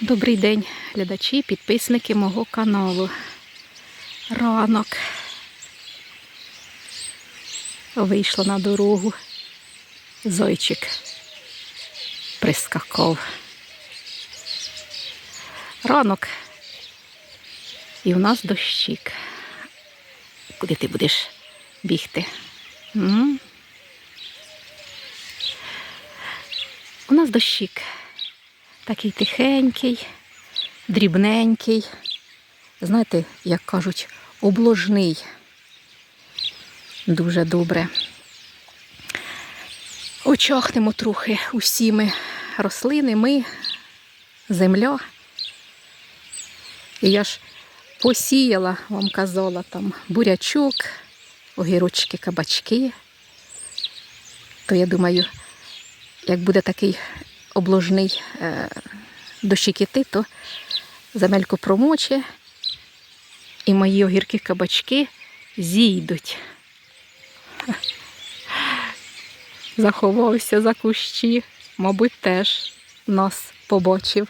Добрий день, глядачі, підписники мого каналу. Ранок. Вийшла на дорогу. Зойчик прискакав. Ранок. І у нас дощик. Куди ти будеш бігти? М? У нас дощик. Такий тихенький, дрібненький. Знаєте, як кажуть, обложний. Дуже добре. Очахнемо трохи усі ми рослини, ми, земля. І я ж посіяла, вам казала, там бурячок, огірочки, кабачки. То я думаю, як буде такий обложний е, дощик то земельку промоче, і мої огірки кабачки зійдуть. Заховався за кущі, мабуть, теж нас побачив.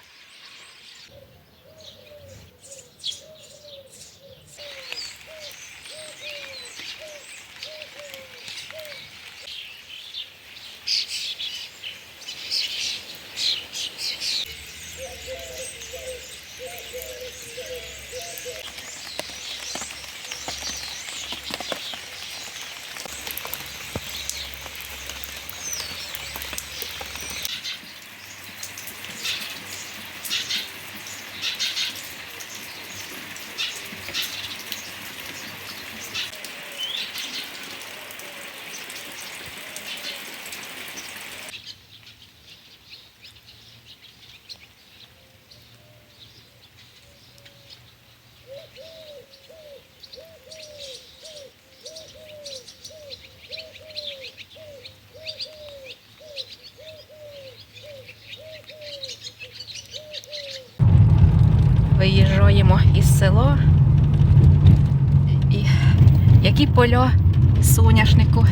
Виїжджаємо із села. І які поля соняшнику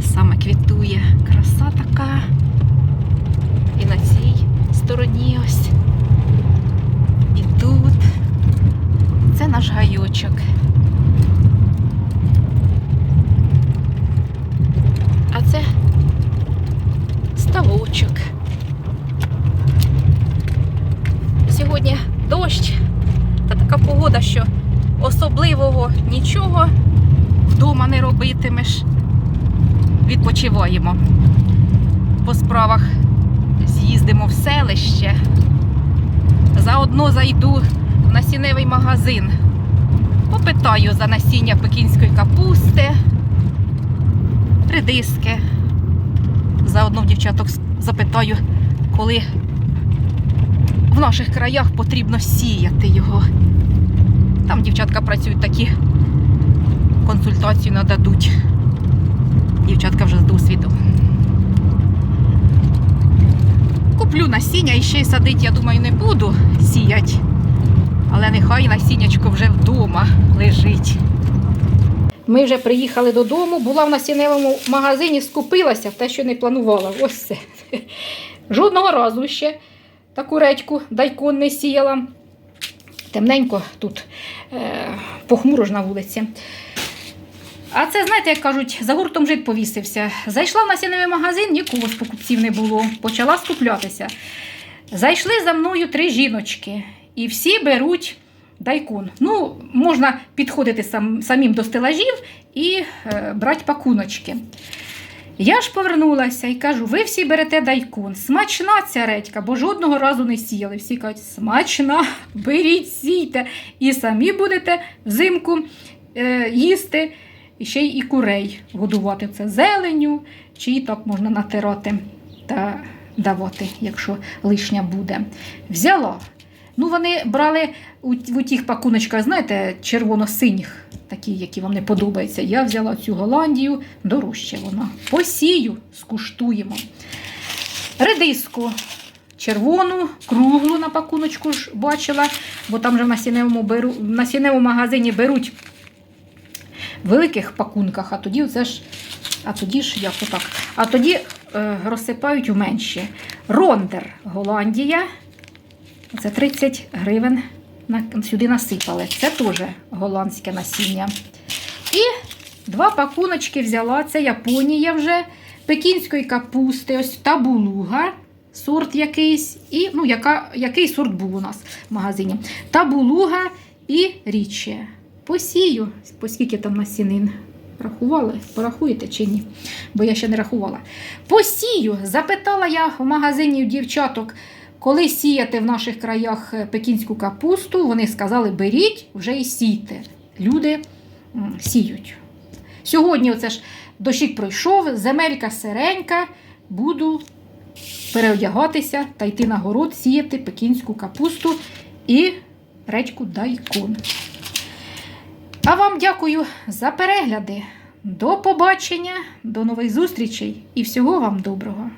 саме квітує. Краса така. І на цій стороні ось. І тут. Це наш гайочок. А це ставочок. Сьогодні дощ та така що особливого нічого вдома не робитимеш. Відпочиваємо. По справах з'їздимо в селище. Заодно зайду в насінневий магазин. Попитаю за насіння пекінської капусти, редиски. Заодно в дівчаток запитаю, коли в наших краях потрібно сіяти його. Там дівчатка працюють такі консультації нададуть. Дівчатка вже з досвідом. Куплю насіння і ще й садити, я думаю, не буду сіяти. Але нехай насіннячко вже вдома лежить. Ми вже приїхали додому, була в насінневому магазині, скупилася в те, що не планувала. Ось це. Жодного разу ще таку редьку дайкон не сіяла. Темненько тут е, похмуро ж на вулиці. А це, знаєте, як кажуть, за гуртом жит повісився. Зайшла в насінневий магазин, нікого з покупців не було. Почала скуплятися. Зайшли за мною три жіночки, і всі беруть дайкон. Ну, можна підходити сам, самим до стелажів і е, брати пакуночки. Я ж повернулася і кажу: ви всі берете дайкон. Смачна ця редька, бо жодного разу не сіяли. Всі кажуть, смачна, беріть, сійте. І самі будете взимку е, їсти, і ще й і курей годувати це зеленю, чи так можна натирати та давати, якщо лишня буде. Взяла. Ну, вони брали у, у тих пакуночках, знаєте, червоно-синіх, такі, які вам не подобаються. Я взяла цю Голландію, дорожче вона. Посію, скуштуємо. Редиску червону, круглу на пакуночку ж бачила, бо там же в насінневому, беру, в насінневому магазині беруть в великих пакунках, а тоді це ж. А тоді ж як отак. А тоді е, розсипають у менші. Рондер Голландія. Це 30 гривень сюди насипали. Це теж голландське насіння. І два пакуночки взяла. Це Японія вже пекінської капусти, ось табулуга, сорт якийсь. І, ну, яка, який сорт був у нас в магазині. Табулуга і річчя. Посію, по скільки там насінин. Рахували? Порахуєте чи ні? Бо я ще не рахувала. Посію. Запитала я в магазині у дівчаток, коли сіяти в наших краях е, пекінську капусту. Вони сказали, беріть вже і сійте. Люди сіють. Сьогодні оце ж дощик пройшов, земелька сиренька, буду переодягатися та йти на город, сіяти пекінську капусту і редьку дайкон. А вам дякую за перегляди. До побачення, до нових зустрічей і всього вам доброго!